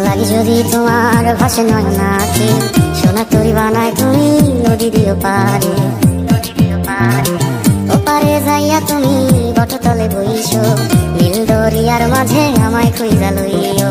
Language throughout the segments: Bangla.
লাগে যদি তোমার ভাসে নয় নাকি সোনা তরি বানায় তুমি নদী দিও পারে ওপারে যাইয়া তুমি বটতলে বইছো, নীল দরিয়ার মাঝে আমায় খুঁজা লইও।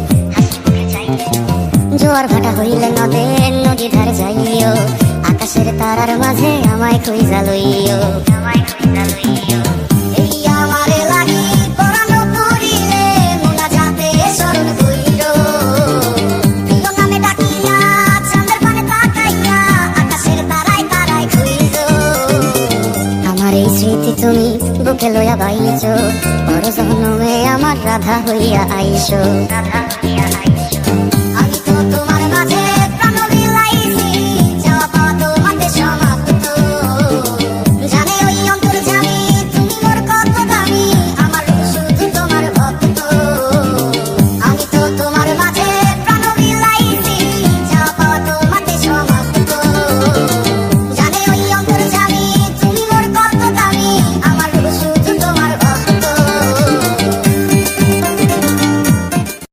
জোয়ার ভাটা হইলে নদে নদী ধারে যাইও। আকাশের তারার মাঝে আমায় খুঁজা লইও। আমায় খুঁজা লইও। স্মৃতি তুমি বুকে লইয়া বাইছো বড় জন্মে আমার রাধা হইয়া আইসো। রাধা